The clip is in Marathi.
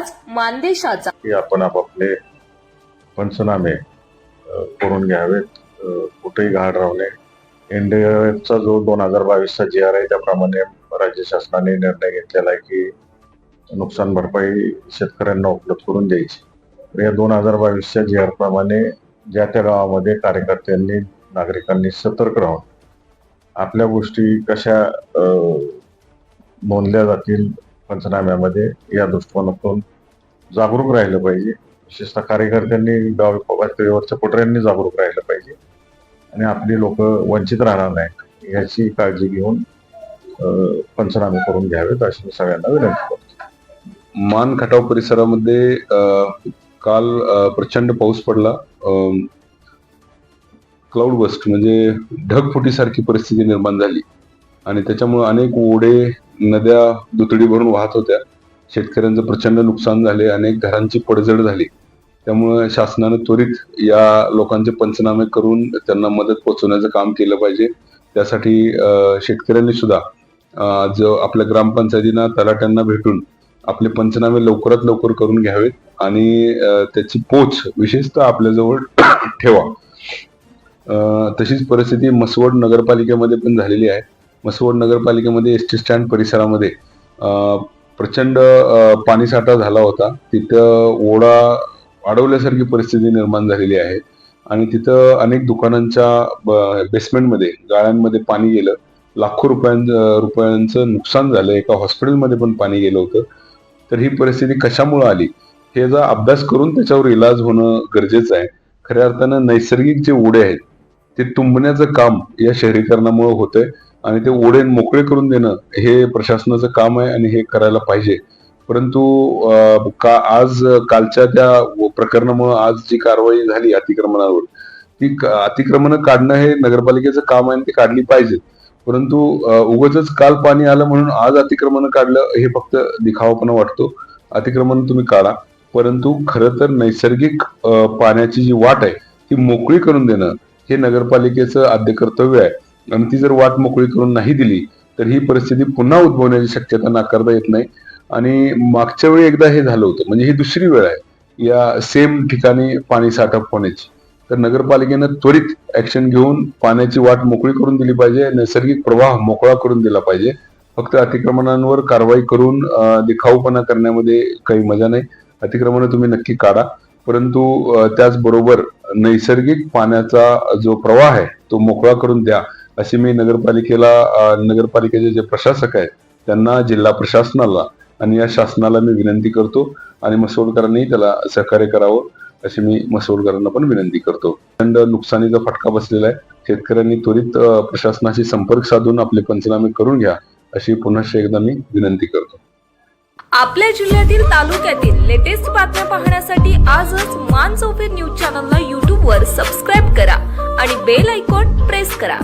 आवाज मानदेशाचा. की आपण आपापले पंचनामे करून घ्यावेत. कुठेही घाण राहणे एनडीएचा जो दोन हजार बावीसचा जी आर आहे त्याप्रमाणे राज्य शासनाने निर्णय घेतलेला आहे की नुकसान भरपाई शेतकऱ्यांना उपलब्ध करून द्यायची. या दोन हजार बावीसच्या जी आर प्रमाणे ज्या त्या गावामध्ये कार्यकर्त्यांनी नागरिकांनी सतर्क राहून आपल्या गोष्टी कशा नोंदल्या जातील पंचनाम्यामध्ये या दृष्टिकोनातून जागरूक राहिलं पाहिजे. विशेषतः कार्यकर्त्यांनी गाव पातळीवरच्या जागरूक राहिलं पाहिजे. आणि आपली लोक वंचित राहणार नाहीत याची काळजी घेऊन पंचनामे करून घ्यावेत अशी मी सगळ्यांना विनंती करतो. मान खटाव परिसरामध्ये काल प्रचंड पाऊस पडला. क्लाउड बस्ट म्हणजे ढगफुटीसारखी परिस्थिती निर्माण झाली. आणि त्याच्यामुळे अनेक ओढे नद्या दुतडी भरून वाहत होत्या. शेतकऱ्यांचं प्रचंड नुकसान झाले अनेक घरांची पडझड झाली. त्यामुळे शासनाने त्वरित या लोकांचे पंचनामे करून त्यांना मदत पोहोचवण्याचं काम केलं पाहिजे. त्यासाठी शेतकऱ्यांनी सुद्धा जो आपल्या ग्रामपंचायतींना तलाट्यांना भेटून आपले पंचनामे लवकरात लवकर करून घ्यावेत आणि त्याची पोच विशेषतः आपल्याजवळ ठेवा. तशीच परिस्थिती मसवड नगरपालिकेमध्ये पण झालेली आहे. मसवड नगरपालिकेमध्ये एस टी स्टँड परिसरामध्ये प्रचंड पाणीसाठा झाला होता. तिथं ओढा अडवल्यासारखी परिस्थिती निर्माण झालेली आहे. आणि तिथं अनेक दुकानांच्या ब- बेसमेंटमध्ये गाळ्यांमध्ये पाणी गेलं. लाखो रुपयां रुपयांचं नुकसान झालं. एका हॉस्पिटलमध्ये पण पाणी गेलं होतं. तर ही परिस्थिती कशामुळे आली? हे जर अभ्यास करून त्याच्यावर इलाज होणं गरजेचं आहे. खऱ्या अर्थानं नैसर्गिक जे ओढे आहेत ते तुंबण्याचं काम या शहरीकरणामुळे होतंय. आणि ते ओढे मोकळे करून देणं हे प्रशासनाचं काम आहे आणि हे करायला पाहिजे. परंतु का आज कालच्या त्या प्रकरणामुळे आज जी कारवाई झाली अतिक्रमणावर ती अतिक्रमण अतिक्रमणं काढणं हे नगरपालिकेचं काम आहे आणि ती काढली पाहिजे. परंतु उगच काल पाणी आलं म्हणून आज अतिक्रमण काढलं हे फक्त दिखावापणा वाटतो. अतिक्रमण तुम्ही काढा. परंतु खरं तर नैसर्गिक पाण्याची जी वाट आहे ती मोकळी करून देणं हे नगरपालिकेचं आद्य कर्तव्य आहे. आणि ती जर वाट मोकळी करून नाही दिली तर ही परिस्थिती पुन्हा उद्भवण्याची शक्यता नाकारता येत नाही. आणि मागच्या वेळी एकदा हे झालं होतं म्हणजे ही दुसरी वेळ आहे या सेम ठिकाणी पाणी साठप होण्याची. तर नगरपालिकेनं त्वरित ऍक्शन घेऊन पाण्याची वाट मोकळी करून दिली पाहिजे नैसर्गिक प्रवाह मोकळा करून दिला पाहिजे. फक्त अतिक्रमणांवर कारवाई करून दिखाऊपणा करण्यामध्ये काही मजा नाही. अतिक्रमण तुम्ही नक्की काढा. परंतु त्याचबरोबर नैसर्गिक पाण्याचा जो प्रवाह आहे तो मोकळा करून द्या. अशी मी नगरपालिकेला नगरपालिकेचे जे प्रशासक आहेत त्यांना जिल्हा प्रशासनाला आणि या शासनाला मी विनंती करतो आणि मसोडकरांनी त्याला सहकार्य करावं अशी मी मसोडकरांना पण विनंती करतो. प्रचंड नुकसानीचा फटका बसलेला आहे. शेतकऱ्यांनी त्वरित प्रशासनाशी संपर्क साधून आपले पंचनामे करून घ्या अशी पुन्हा एकदा मी विनंती करतो. आपल्या जिल्ह्यातील तालुक्यातील लेटेस्ट बातम्या पाहण्यासाठी आजच मान चौफेर न्यूज चॅनलला यूट्यूबवर सबस्क्राईब करा आणि बेल आयकॉन प्रेस करा.